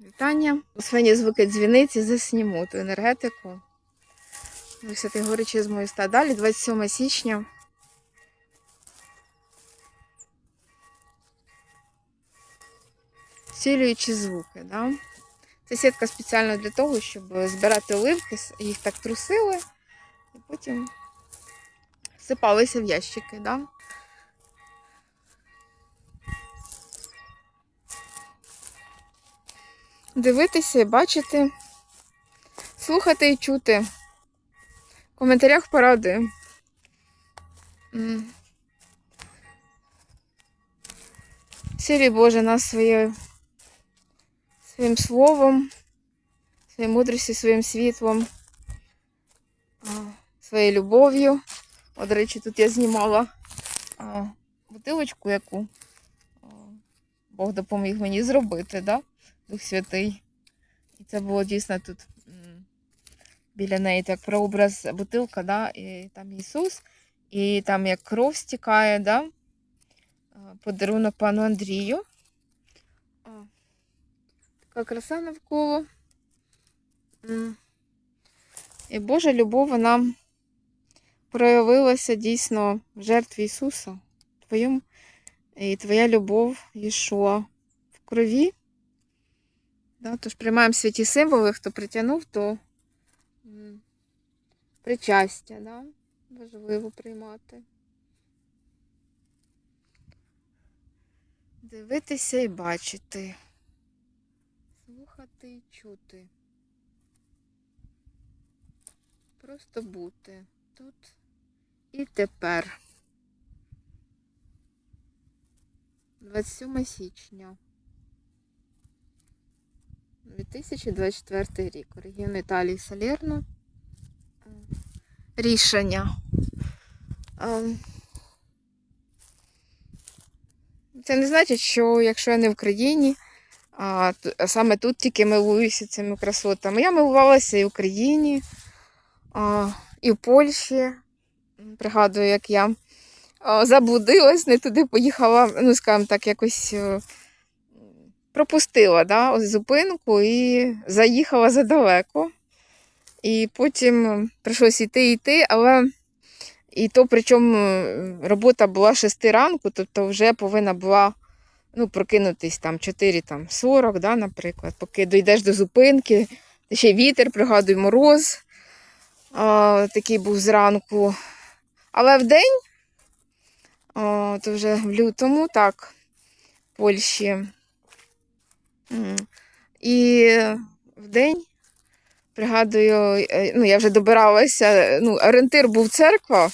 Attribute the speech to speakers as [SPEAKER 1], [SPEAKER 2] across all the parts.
[SPEAKER 1] Вітання. Свині звуки дзвіниці засніму ту енергетику. Висоти горичі з мою ста. Далі 27 січня. Цілюючі звуки, да? Це сітка спеціально для того, щоб збирати оливки, їх так трусили, і потім сипалися в ящики, да? Дивитися і бачити, слухати і чути. В коментарях поради. М. Боже нас своє, своїм словом, своєю мудрістю, своїм світлом, своєю любов'ю. От, до речі, тут я знімала бутилочку, яку Бог допоміг мені зробити, да? Дух Святий. І це було дійсно тут біля неї так прообраз бутилка, да? і там Ісус, і там як кров стікає, да? Подарунок пану Андрію. О, така краса навколо. І Божа любов, вона проявилася дійсно в жертві Ісуса. Твоєму, і твоя любов, Єшуа, в крові. Да, тож приймаємо святі символи, хто притягнув, то причастя, да? важливо приймати. Дивитися і бачити. Слухати і чути. Просто бути тут і тепер. 27 січня. 2024 рік. Регіон Італії Салерно. Е, Рішення. Е, Це не значить, що якщо я не в країні, а саме тут тільки милуюся цими красотами. Я милувалася і в Україні, і в Польщі. Пригадую, як я заблудилась, не туди поїхала, ну, скажімо так, якось е, пропустила да, зупинку і заїхала задалеко. І потім прийшлося йти йти, але і то причому е, робота була 6 ранку, тобто вже повинна була ну, прокинутись там 4, там 40, да, наприклад, поки дійдеш до зупинки, ще вітер, пригадую, мороз а, такий був зранку. Але в день, то вже в лютому, так, в Польщі. І в день, пригадую, е, ну, я вже добиралася, ну, орієнтир був церква,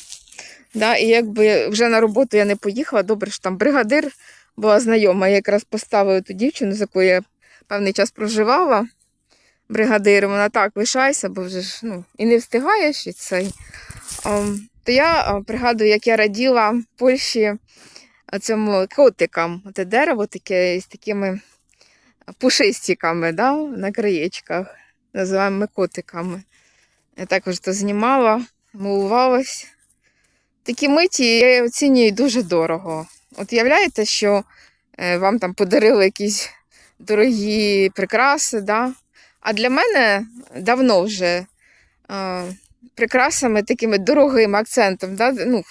[SPEAKER 1] да, і якби вже на роботу я не поїхала, добре, що там бригадир була знайома, я якраз поставила ту дівчину, з якою я певний час проживала. Бригадиром, вона так, лишайся, бо вже ж ну, і не встигаєш і цей. То я пригадую, як я раділа в Польщі цьому котикам. Оте дерево таке з такими пушистиками да, на краєчках. Називаємо ми котиками. Я також то знімала, милувалась. Такі миті я оцінюю дуже дорого. От уявляєте, що е, вам там подарили якісь дорогі прикраси, да? а для мене давно вже е, прикрасами такими дорогим акцентом, да? ну,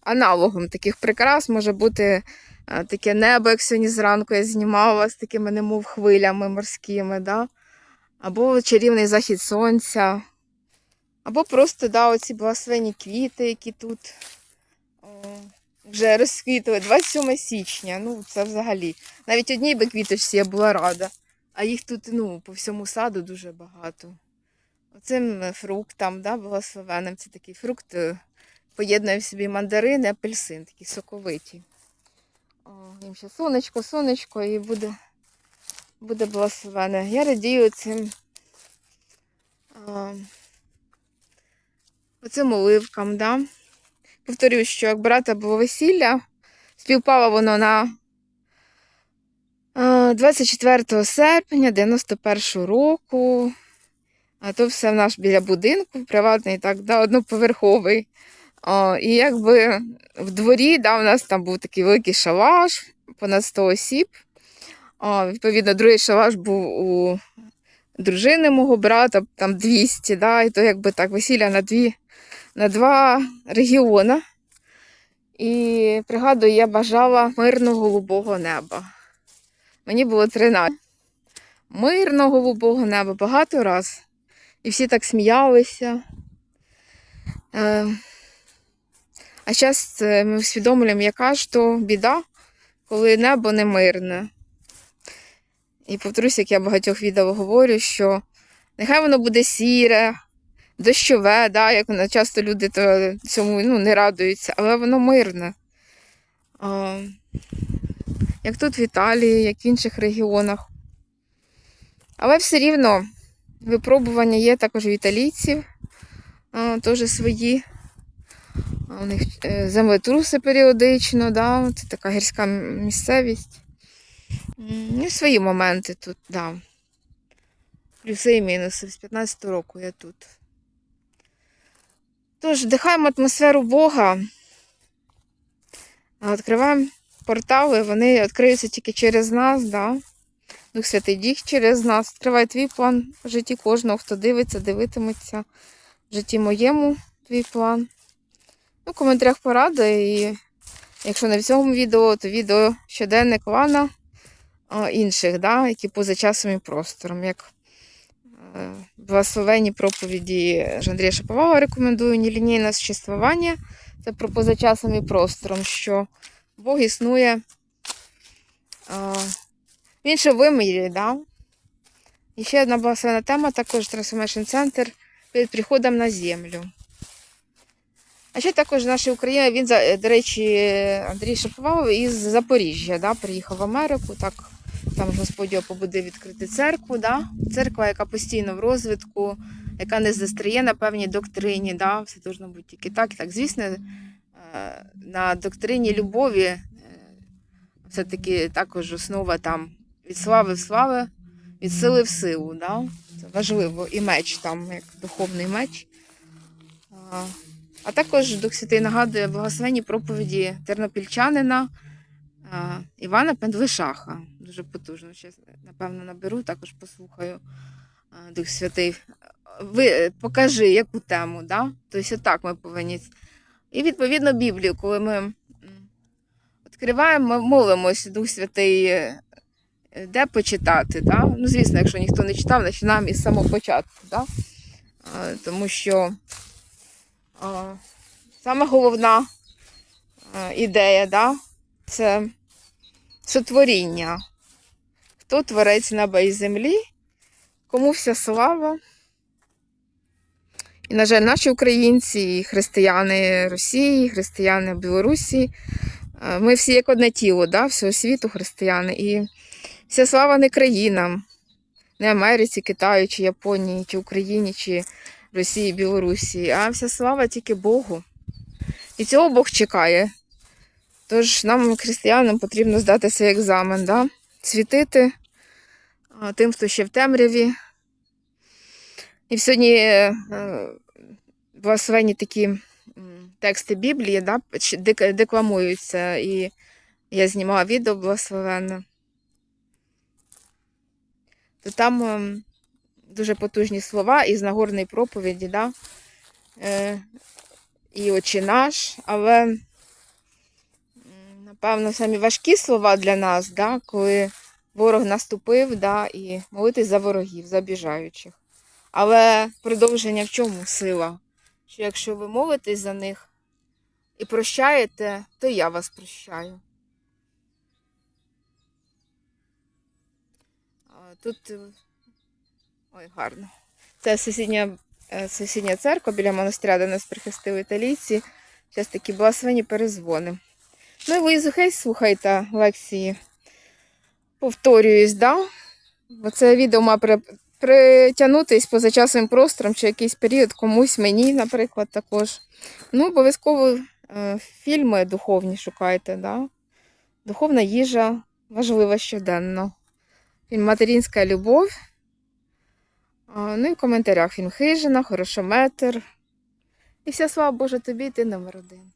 [SPEAKER 1] аналогом таких прикрас може бути таке небо, як сьогодні зранку я знімала з такими немов хвилями морськими, да? або чарівний захід сонця, або просто да, оці благословені квіти, які тут о, вже розквітли 27 січня. Ну, це взагалі. Навіть одній би квіточці я була рада. А їх тут ну, по всьому саду дуже багато. Оцим фруктам, да, благословенним, це такий фрукт е, поєднує в собі мандарин і апельсин, такі соковиті. Їм ще сонечко, сонечко і буде, буде благословене. Я радію цим оцим оливкам. Да? Повторюю, що як брата було весілля, співпало воно на 24 серпня 91 року. А то все в нас біля будинку, приватний, так, да, одноповерховий. О, і якби в дворі да, у нас там був такий великий шалаш, понад 100 осіб. А, відповідно, другий шалаш був у дружини мого брата, там 200, да, і то якби так весілля на, дві, на два регіони. І пригадую, я бажала мирного голубого неба. Мені було 13. Мирного голубого неба багато раз. І всі так сміялися. Е, а зараз ми усвідомлюємо, яка ж то біда, коли небо не мирне. І повторюсь, як я багатьох відео говорю, що нехай воно буде сіре, дощове, да, як воно- часто люди то цьому ну, не радуються, але воно мирне. А, як тут в Італії, як в інших регіонах. Але все рівно випробування є також у італійців, а, теж свої. У них е, землетруси періодично, да, це така гірська місцевість. Ну, свої моменти тут, да. Плюси і мінуси. З 15 року я тут. Тож, вдихаємо атмосферу Бога. Відкриваємо портали, вони відкриються тільки через нас, да. Дух Святий Діх через нас. Відкриває твій план в житті кожного, хто дивиться, дивитиметься. В житті моєму твій план. Ну, в коментарях порада. І якщо не в цьому відео, то відео щоденник Лана а, інших, да, які поза часом і простором. Як е, благословенні проповіді Андрія Шаповала рекомендую нелінійне существування. Це про поза часом і простором, що Бог існує а, в іншому вимірі. Да? І ще одна благословена тема, також Transformation Center перед приходом на землю. А ще також наша Україна, він, до речі, Андрій Шаповалов із Запоріжжя, да, приїхав в Америку, так, там Господь його побудив відкрити церкву, да? церква, яка постійно в розвитку, яка не застряє на певній доктрині, да? все должно бути тільки так. І так, звісно, е, на доктрині любові е, все-таки також основа там від слави в слави, від сили в силу. Да? Це важливо. І меч там, як духовний меч. А, також Дух Святий нагадує благословенні проповіді тернопільчанина Івана Пендлишаха. Дуже потужно. Ще, напевно, наберу, також послухаю Дух Святий. Ви е, покажи, яку тему, да? Тобто, отак ми повинні. І відповідно Біблію, коли ми відкриваємо, ми молимось, Дух Святий, е, де почитати. Да? Ну, звісно, якщо ніхто не читав, починаємо із самого початку. Да? Тому що саме головна ідея, да? це сотворіння. Хто творець неба і землі, кому вся слава. І, на жаль, наші українці, і християни Росії, і християни Білорусі, е, ми всі як одне тіло, да? всього світу християни. І вся слава не країнам, не Америці, Китаю, чи Японії, чи Україні, чи Росії, Білорусі, а вся слава тільки Богу. І цього Бог чекає. Тож нам, християнам, потрібно здати цей екзамен, да? світити тим, хто ще в темряві. І сьогодні е, е, благословенні такі тексти Біблії да, декламуються. І я знімала відео благословенне. То там ем, дуже потужні слова із Нагорної проповіді, да? е, і очі наш, але напевно самі важкі слова для нас, да? коли ворог наступив, да? і молитись за ворогів, за біжаючих. Але продовження в чому сила? Що якщо ви молитесь за них і прощаєте, то я вас прощаю. Тут е, ой, гарно. Це сусідня, е, сусідня церква біля монастиря, де нас прихистили італійці. Зараз такі благословені перезвони. Ну і ви Хейс слухайте лекції. Повторююсь, да? Бо це відео має при- притягнутись поза часовим простором чи якийсь період комусь, мені, наприклад, також. Ну, обов'язково е, фільми духовні шукайте, да? Духовна їжа важлива щоденно. Фільм Материнська любов. Ну і в коментарях фільм Хижина, Хорошометр. І вся слава Божа тобі, ти номер один.